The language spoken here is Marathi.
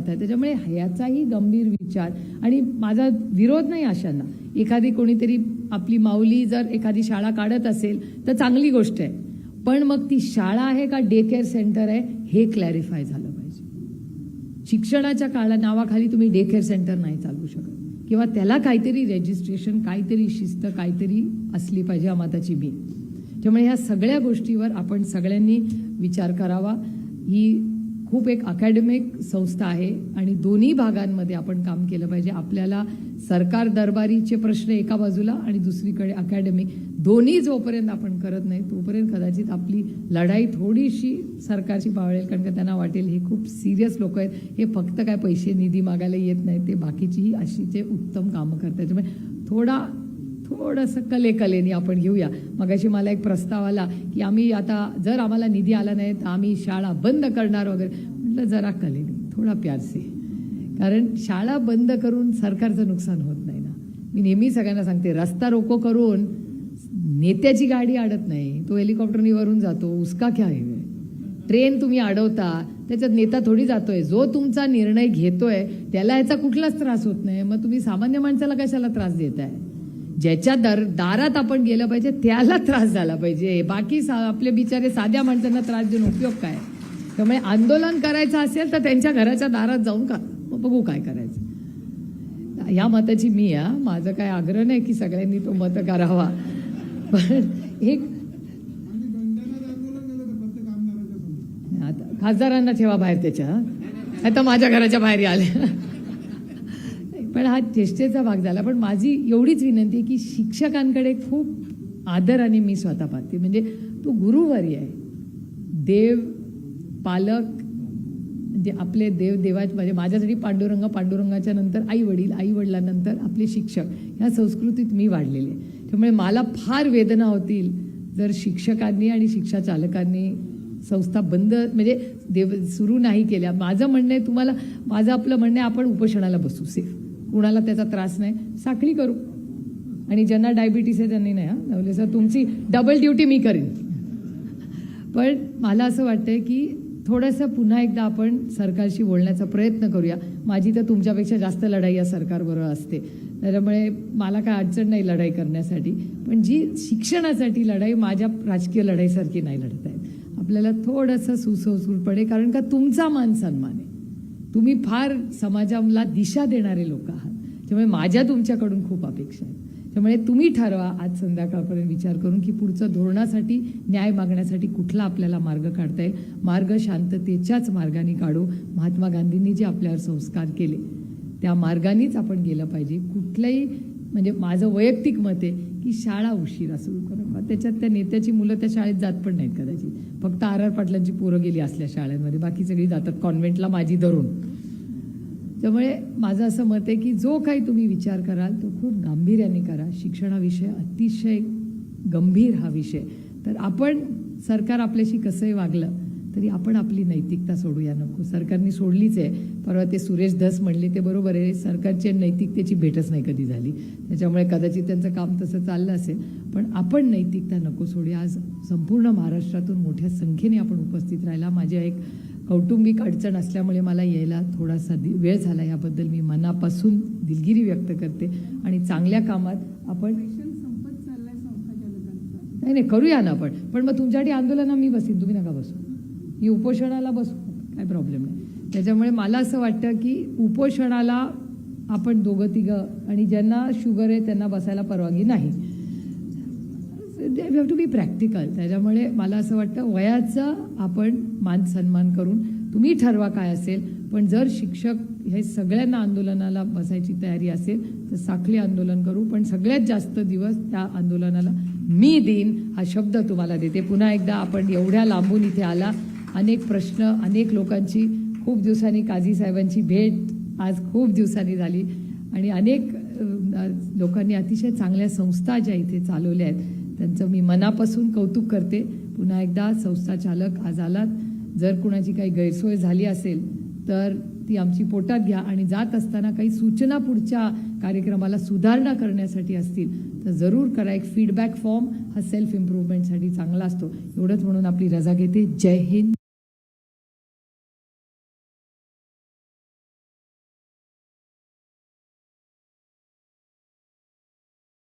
त्याच्यामुळे ह्याचाही गंभीर विचार आणि माझा विरोध नाही अशांना. एखादी कोणीतरी आपली माऊली जर एखादी शाळा काढत असेल तर चांगली गोष्ट आहे. पण मग ती शाळा आहे का डे केअर सेंटर आहे हे क्लॅरिफाय झालं पाहिजे. शिक्षणाच्या काळा नावाखाली तुम्ही डे केअर सेंटर नाही चालवू शकत. किंवा त्याला काहीतरी रेजिस्ट्रेशन काहीतरी शिस्त काहीतरी असली पाहिजे अमाताची मी त्यामुळे ह्या सगळ्या गोष्टीवर आपण सगळ्यांनी विचार करावा. ही खूप एक अकॅडमिक संस्था आहे आणि दोन्ही भागांमध्ये आपण काम केलं पाहिजे. आपल्याला सरकार दरबारीचे प्रश्न एका बाजूला आणि दुसरीकडे अकॅडमिक दोन्ही जोपर्यंत आपण करत नाही तोपर्यंत कदाचित आपली लढाई थोडीशी सरकारची पावळेल कारण का त्यांना वाटेल हे खूप सिरियस लोक आहेत. हे फक्त काय पैसे निधी मागायला येत नाहीत ते बाकीचीही अशीचे उत्तम कामं करतात. त्याच्यामुळे थोडा थोडंसं कले कलेने आपण घेऊया. मगाशी मला एक प्रस्ताव आला की आम्ही आता जर आम्हाला निधी आला नाही तर आम्ही शाळा बंद करणार वगैरे. म्हटलं जरा कलेने थोडा प्यारसे. कारण शाळा बंद करून सरकारचं नुकसान होत नाही ना. मी नेहमी सगळ्यांना सांगते रस्ता रोको करून नेत्याची गाडी अडत नाही. तो हेलिकॉप्टरनी वरून जातो उसका क्या आहे ट्रेन तुम्ही अडवता त्याच्यात नेता थोडी जातोय. जो तुमचा निर्णय घेतोय त्याला याचा कुठलाच त्रास होत नाही. मग तुम्ही सामान्य माणसाला कशाला त्रास देताय? ज्याच्या दर दारात आपण गेलं पाहिजे त्याला त्रास झाला पाहिजे. बाकी सा आपले बिचारे साध्या माणसांना त्रास देऊन उपयोग काय? त्यामुळे आंदोलन करायचं असेल तर त्यांच्या घराच्या दारात जाऊन का मग बघू काय करायचं. या मताची मी या. माझं काय आग्रह नाही की सगळ्यांनी तो मत करावा. पण एक आता खासदारांना ठेवा बाहेर त्याच्या. हं? आता माझ्या घराच्या बाहेर आले पण हा चेष्टेचा भाग झाला. पण माझी एवढीच विनंती आहे की शिक्षकांकडे खूप आदराने मी स्वतः पाहते. म्हणजे तो गुरुवारी आहे. देव पालक म्हणजे आपले देव देवा म्हणजे माझ्यासाठी पांडुरंग पांडुरंगाच्या नंतर आई वडील आई वडिलांनंतर आपले शिक्षक ह्या संस्कृतीत मी वाढलेले आहे. त्यामुळे मला फार वेदना होतील जर शिक्षकांनी आणि शिक्षा चालकांनी संस्था बंद म्हणजे देव सुरू नाही केल्या. माझं म्हणणं आहे तुम्हाला माझं आपलं म्हणणं आहे आपण उपोषणाला बसू. सेफ. कुणाला त्याचा त्रास नाही. साखळी करू. आणि ज्यांना डायबिटीस आहे त्यांनी नाही हा? नवले सर तुमची डबल ड्युटी मी करेन. पण मला असं वाटतंय की थोडंसं पुन्हा एकदा आपण सरकारशी बोलण्याचा प्रयत्न करूया. माझी तर तुमच्यापेक्षा जास्त लढाई या सरकारबरोबर असते. त्याच्यामुळे मला काय अडचण नाही लढाई करण्यासाठी. पण जी शिक्षणासाठी लढाई माझ्या राजकीय लढाईसारखी नाही लढत आहेत आपल्याला थोडंसं सुसंस्कृतपणे कारण का तुमचा मान सन्मान आहे. तुम्ही फार समाजाला दिशा देणारे लोक आहात. त्यामुळे माझ्या तुमच्याकडून खूप अपेक्षा आहेत. त्यामुळे तुम्ही ठरवा आज संध्याकाळपर्यंत विचार करून की पुढचं धोरणासाठी न्याय मागण्यासाठी कुठला आपल्याला मार्ग काढता येईल? मार्ग शांततेच्याच मार्गाने काढू. महात्मा गांधींनी जे आपल्यावर संस्कार केले त्या मार्गानेच आपण गेलं पाहिजे. कुठल्याही म्हणजे माझं वैयक्तिक मत आहे की शाळा उशिरा सुरू करा त्याच्यात त्या नेत्याची मुलं त्या शाळेत जात पण नाहीत कदाचित. फक्त आर आर पाटलांची पोरं गेली असल्या शाळांमध्ये. बाकी सगळी जातात कॉन्व्हेंटला माझी धरून त्यामुळे माझं असं मत आहे की जो काही तुम्ही विचार कराल तो खूप गांभीर्याने करा. शिक्षणाविषय अतिशय गंभीर हा विषय. तर आपण सरकार आपल्याशी कसंही वागलं तरी आपण आपली नैतिकता सोडूया नको. सरकारने सोडलीच आहे. परवा ते सुरेश धस म्हणले ते बरोबर आहे. सरकारची नैतिकतेची भेटच नाही कधी झाली. त्याच्यामुळे कदाचित त्यांचं काम तसं चाललं असेल. पण आपण नैतिकता नको सोडूया. आज संपूर्ण महाराष्ट्रातून मोठ्या संख्येने आपण उपस्थित राहिला. माझ्या एक कौटुंबिक अडचण असल्यामुळे मला यायला थोडासा दि वेळ झाला. याबद्दल मी मनापासून दिलगिरी व्यक्त करते. आणि चांगल्या कामात आपण नाही नाही करूया ना आपण. पण मग तुमच्यासाठी आंदोलना मी बसीन. तुम्ही नका बसू. मी उपोषणाला बसू काय प्रॉब्लेम नाही. त्याच्यामुळे मला असं वाटतं की उपोषणाला आपण दोघं तिघं आणि ज्यांना शुगर आहे त्यांना बसायला परवानगी नाही. हॅव टू बी प्रॅक्टिकल त्याच्यामुळे मला असं वाटतं वयाचा आपण मान सन्मान करून तुम्ही ठरवा काय असेल पण जर शिक्षक हे सगळ्यांना आंदोलनाला बसायची तयारी असेल तर साखळी आंदोलन करू पण सगळ्यात जास्त दिवस त्या आंदोलनाला मी देईन हा शब्द तुम्हाला देते. पुन्हा एकदा आपण एवढ्या लांबून इथे आला अनेक प्रश्न अनेक लोकांची खूप दिवसांनी काझी साहेबांची भेट आज खूप दिवसांनी झाली. आणि अनेक लोकांनी अतिशय चांगल्या संस्था ज्या इथे चालवल्या आहेत त्यांचं मी मनापासून कौतुक करते. पुन्हा एकदा संस्था चालक आज आलात जर कुणाची काही गैरसोय झाली असेल तर ती आमची पोटात घ्या आणि जात असताना काही सूचना पुढच्या कार्यक्रमाला सुधारणा करण्यासाठी असतील तर जरूर करा. एक फीडबॅक फॉर्म हा सेल्फ इम्प्रूव्हमेंटसाठी चांगला असतो. एवढंच म्हणून आपली रजा घेते. जय हिंद.